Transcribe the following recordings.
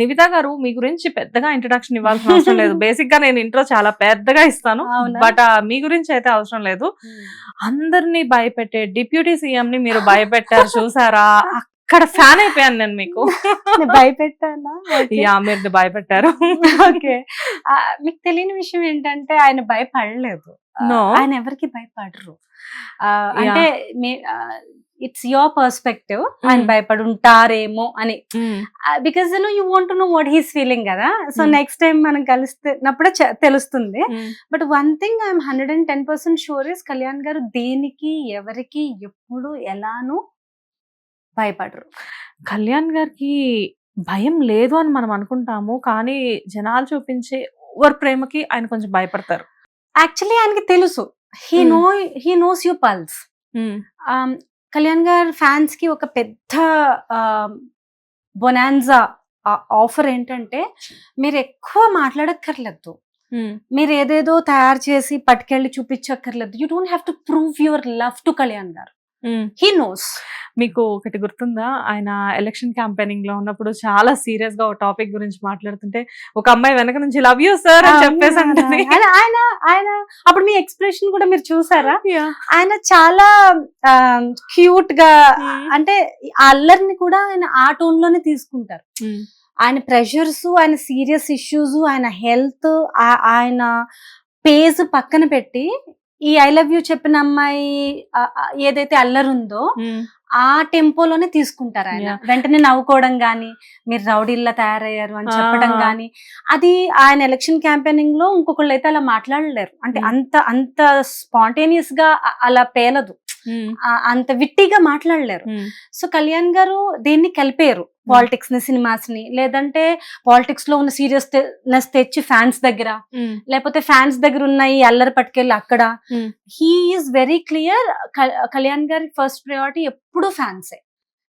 నివిత గారు మీ గురించి పెద్దగా ఇంట్రడక్షన్ ఇవ్వాల్సిన అవసరం లేదు. బేసిక్గా నేను ఇంట్రో చాలా పెద్దగా ఇస్తాను? బట్ మీ గురించి అయితే అవసరం లేదు. అందరినీ భయపెట్టే డిప్యూటీ సీఎం ని మీరు భయపెట్టారు చూసారా? అక్కడ ఫ్యాన్ అయిపోయాను నేను మీకు. భయపెట్టానా? యా మీరు భయపెట్టారు. ఓకే. మీకు తెలియని విషయం ఏంటంటే ఆయన భయపడలేదు. ఆయన ఎవరికి భయపడరు. అంటే ఇట్స్ యువర్ పర్స్పెక్టివ్ ఆయన. భయపడి ఉంటారేమో అని. Because know you want know what he's feeling కదా. సో. నెక్స్ట్ టైం మనం కలిస్తున్నప్పుడే తెలుస్తుంది. But one thing I'm hundred and ten percent sure is Kalyan garu దేనికి ఎవరికి ఎప్పుడు ఎలానూ భయపడరు. కళ్యాణ్ గారికి భయం లేదు అని మనం అనుకుంటాము. కానీ జనాలు చూపించే ఓవర్ ప్రేమకి ఆయన కొంచెం భయపడతారు. యాక్చువల్లీ ఆయనకి తెలుసు. He. Know he knows you pulse um, Kalyan garu ఫ్యాన్స్కి ఒక పెద్ద బొనాన్జా ఆఫర్ ఏంటంటే మీరు ఎక్కువ మాట్లాడక్కర్లేదు. మీరు ఏదేదో తయారు చేసి పట్టుకెళ్ళి చూపించక్కర్లేదు. You don't have to prove your love to Kalyan garu. He knows మీకు ఒకటి గుర్తుందా? ఆయన ఎలక్షన్ క్యాంపెయినింగ్లో ఉన్నప్పుడు చాలా సీరియస్గా ఒక టాపిక్ గురించి మాట్లాడుతుంటే ఒక అమ్మాయి వెనక నుంచి లవ్ యూ సార్ అని చెప్పేసి ఆయన ఆయన అప్పుడు మీ ఎక్స్ప్రెషన్ కూడా మీరు చూసారా. ఆయన చాలా క్యూట్గా Hmm. అంటే ఆ అల్లరిని కూడా ఆయన ఆ టోన్లోనే తీసుకుంటారు. ఉమ్, ఆయన ప్రెషర్స్ ఆయన సీరియస్ ఇష్యూస్ ఆయన హెల్త్ ఆయన పేజ్ పక్కన పెట్టి ఈ ఐ లవ్ యూ చెప్పిన అమ్మాయి ఏదైతే అల్లరుందో ఆ టెంపోలోనే తీసుకుంటారు ఆయన. వెంటనే నవ్వుకోవడం గాని మీరు రౌడీల్లా తయారయ్యారు అని చెప్పడం. గాని అది ఆయన ఎలక్షన్ క్యాంపెయినింగ్లో ఇంకొకళ్ళు అయితే అలా మాట్లాడలేరు అంటే. అంత అంత స్పాంటేనియస్గా అలా పేలదు అంత విట్టిగా మాట్లాడలేరు. ఉమ్, సో కళ్యాణ్ గారు దేన్ని కలిపారు పాలిటిక్స్ని సినిమాస్ని లేదంటే పాలిటిక్స్లో ఉన్న సీరియస్నెస్ తెచ్చి ఫ్యాన్స్ దగ్గర. ఉమ్, లేకపోతే ఫ్యాన్స్ దగ్గర ఉన్న ఈ అల్లరి పట్టుకెళ్ళి అక్కడ. Hmm. He is very clear. Kalyan గారి ఫస్ట్ ప్రయారిటీ ఎప్పుడు ఫ్యాన్సే.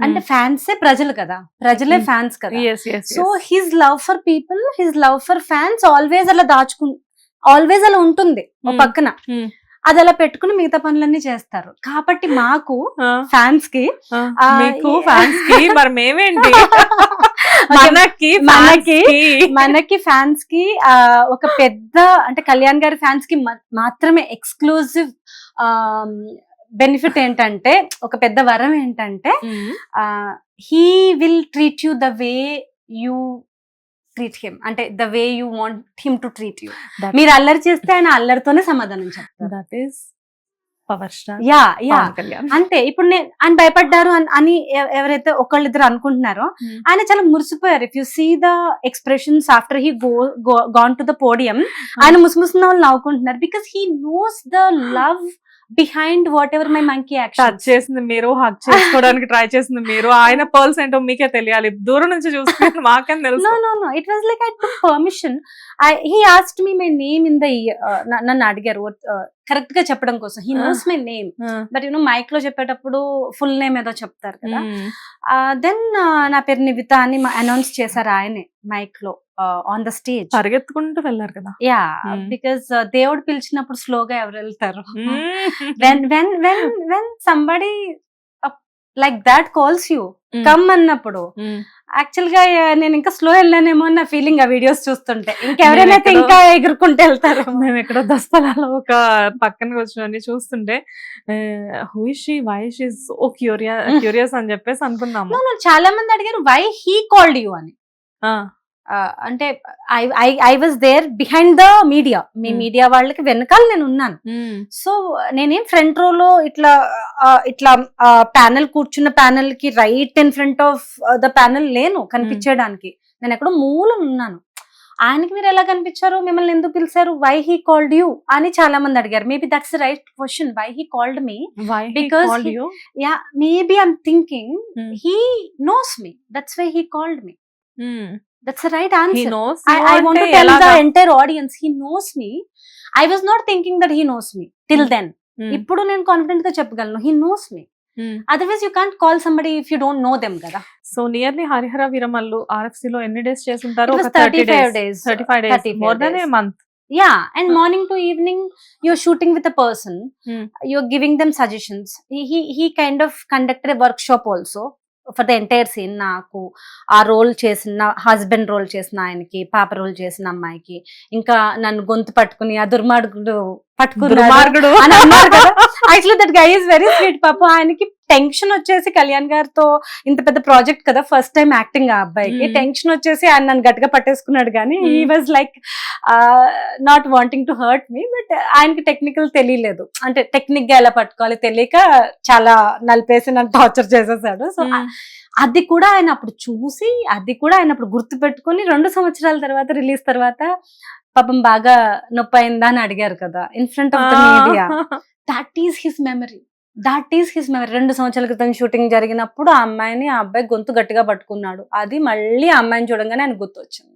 అంటే ఫ్యాన్సే ప్రజలు కదా. ప్రజలే Hmm. ఫ్యాన్స్ కదా. So. His love for people his love for fans always అలా దాచుకు ఆల్వేస్ అలా ఉంటుంది. Hmm. పక్కన. Hmm. అది అలా పెట్టుకుని మిగతా పనులన్నీ చేస్తారు. కాబట్టి మాకు ఫ్యాన్స్కి మీకు ఫ్యాన్స్కి మరి మేమేంటి? మనకి మనకి మనకి ఫ్యాన్స్కి ఒక పెద్ద అంటే కళ్యాణ్ గారి ఫ్యాన్స్కి మాత్రమే ఎక్స్క్లూజివ్ బెనిఫిట్ ఏంటంటే ఒక పెద్ద వరం ఏంటంటే he will treat you the way you treat him అంటే the way you want him to treat you మీరు అల్లరి చేస్తే ఆయన అల్లరితోనే సమాధానం చెప్తారు. That is power star yeah అంతే. ఇప్పుడు నేను ఆయన భయపడ్డారు అని- అని ఎవ- ఎవరైతే ఒకళ్ళిద్దరు అనుకుంటున్నారో Hmm. ఆయన చాలా మురిసిపోయారు. If you see the expressions after he go gone to the podium ఆయన ముసిముసిన వాళ్ళు నవ్వుకుంటున్నారు. Because he knows the love behind whatever my monkey action touch చేసింది మీరు హక్ చేసుకోవడానికి ట్రై చేసింది మీరు ఆయన పర్ల్స్ ఏంటో మీకే తెలియాలి. దూరం నుంచి చూస్తే మాకేం తెలుసు? No no no it was like I took permission I he asked me my name in the నన్ను అడిగారు కరెక్ట్గా చెప్పడం కోసం. He knows my name but you know మైక్లో చెప్పేటప్పుడు ఫుల్ నేమ్ ఏదో చెప్తారు కదా. దెన్ నా పేరు నివిత అని అనౌన్స్ చేశారు ఆయనే మైక్లో ఆన్ ద స్టేజ్ పరిగెత్తుకుంటూ వెళ్ళారు కదా. యా. బికాస్ దేవుడు పిలిచినప్పుడు స్లోగా ఎవరు వెళ్తారు. When when when when somebody like that calls you. Come అన్నప్పుడు మ్మ్. యాక్చువల్గా uh, నేను ఇంకా స్లో వెళ్ళానేమో అన్న ఫీలింగ్ ఆ వీడియోస్ చూస్తుంటే. ఇంకెవరైనా ఇంకా ఎగురుకుంటూ వెళ్తారు. మేము ఎక్కడో దస్తలాలో ఒక పక్కన కూర్చొని చూస్తుంటే who's she why she so curious curious అని చెప్పేసి అనుకున్నాము. చాలా మంది అడిగారు వై హీ కాల్డ్ యూ అని. అంటే I I was there behind the media me Hmm. Media వాళ్ళకి వెనకాల నేను ఉన్నాను. సో నేనేం ఫ్రంట్ రోలో ఇట్లా ఇట్లా ప్యానెల్ కూర్చున్న ప్యానెల్కి right in front of the panel లేను కనిపించడానికి నేను ఎక్కడో మూలం ఉన్నాను. ఆయనకి మీరు ఎలా కనిపించారు? మిమ్మల్ని ఎందుకు పిలిచారు? వై హీ కాల్డ్ యూ అని చాలా మంది అడిగారు maybe that's right question why he called me you? Yeah maybe I'm thinking Hmm. He knows me that's why he called me. That's right He answer knows I, you I want to అంటే tell the ఎలాగా? entire audience he knows me. I was not thinking that he knows me till Hmm. then. మ్మ్. ఇప్పుడు నేను కాన్ఫిడెంట్గా చెప్పగలను he knows me. Otherwise you can't call somebody if you don't know them కదా so nearly Harihara Veeramallu RFC లో ఎన్ని days చేస్తుంటారు thirty 35 days days. Thirty five days 35 more than a. Month yeah and morning to evening you're shooting with a person. You're giving them suggestions he he kind of conducted workshop also for the entire scene నాకు ఆ role చేసిన husband role చేసిన ఆయనకి పాప role చేసిన అమ్మాయికి ఇంకా నన్ను గొంతు పట్టుకుని ఆ దుర్మార్గుడు పట్టుకున్నాడు. దుర్మార్గుడు. అని అన్నారు కదా. Actually that guy is very sweet పాప ఆయనకి టెన్షన్ వచ్చేసి కళ్యాణ్ గారితో ఇంత పెద్ద ప్రాజెక్ట్ కదా ఫస్ట్ టైం యాక్టింగ్ ఆ అబ్బాయికి. టెన్షన్ వచ్చేసి ఆయన నన్ను గట్టిగా పట్టేసుకున్నాడు కానీ ఈ. Was like not wanting to hurt me but ఆయనకి టెక్నికల్ తెలియలేదు. అంటే టెక్నిక్గా ఎలా పట్టుకోవాలి తెలియక చాలా నలిపేసి నన్ను టార్చర్ చేసేసాడు. సో. అది కూడా ఆయన అప్పుడు చూసి అది కూడా ఆయన అప్పుడు గుర్తు పెట్టుకుని రెండు సంవత్సరాల తర్వాత రిలీజ్ తర్వాత పాపం బాగా నొప్పి అయిందా అని అడిగారు కదా in front of the media that is his memory that is his memory రెండు సంవత్సరాల క్రితం షూటింగ్ జరిగినప్పుడు ఆ అమ్మాయిని ఆ అబ్బాయి గొంతు గట్టిగా పట్టుకున్నాడు. అది మళ్ళీ ఆ అమ్మాయిని చూడంగానే ఆయన గుర్తు వచ్చింది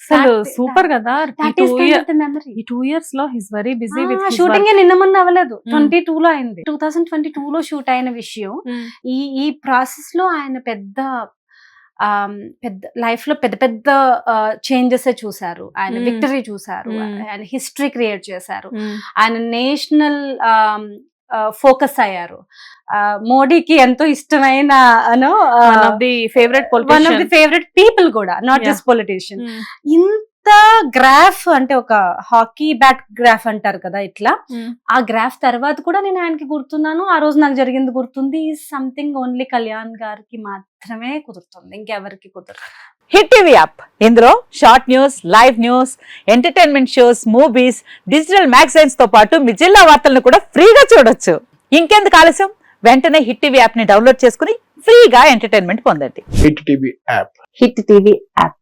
అసలు సూపర్ కదా. ఈ టూ ఇయర్స్లో his very busy with shooting నిన్న మొన్న అవ్వలేదు. Hmm. ట్వంటీ టూ లో అయింది. టూ థౌసండ్ ట్వంటీ టూ లో షూట్ అయిన విషయం. ఈ ఈ ప్రాసెస్లో ఆయన పెద్ద పెద్ద లైఫ్లో పెద్ద పెద్ద చేంజెస్ చూసారు. ఆయన. విక్టరీ చూసారు. ఆయన హిస్టరీ క్రియేట్ చేశారు. ఆయన నేషనల్ ఫోకస్ అయ్యారు. మోడీకి ఎంతో ఇష్టమైన అను favourite one of the favourite people కూడా నాట్. జస్ట్ పొలిటీషియన్ ఇంత గ్రాఫ్ అంటే ఒక హాకీ బ్యాట్ గ్రాఫ్ అంటారు కదా ఇట్లా. ఆ గ్రాఫ్ తర్వాత కూడా నేను ఆయనకి గుర్తున్నాను. ఆ రోజు నాకు జరిగింది గుర్తుంది. సంథింగ్ ఓన్లీ కళ్యాణ్ గారికి మాత్రమే కుదురుతుంది. ఇంకెవరికి కుదరదు. Hit TV app. ఇందులో short news live news entertainment shows movies digital మ్యాగజైన్స్తో పాటు మీ జిల్లా వార్తలను కూడా ఫ్రీగా చూడొచ్చు. ఇంకెందుకు ఆలస్యం? వెంటనే హిట్ టీవీ యాప్ని డౌన్లోడ్ చేసుకుని ఫ్రీగా ఎంటర్టైన్మెంట్ పొందండి. Hit TV app. Hit TV app.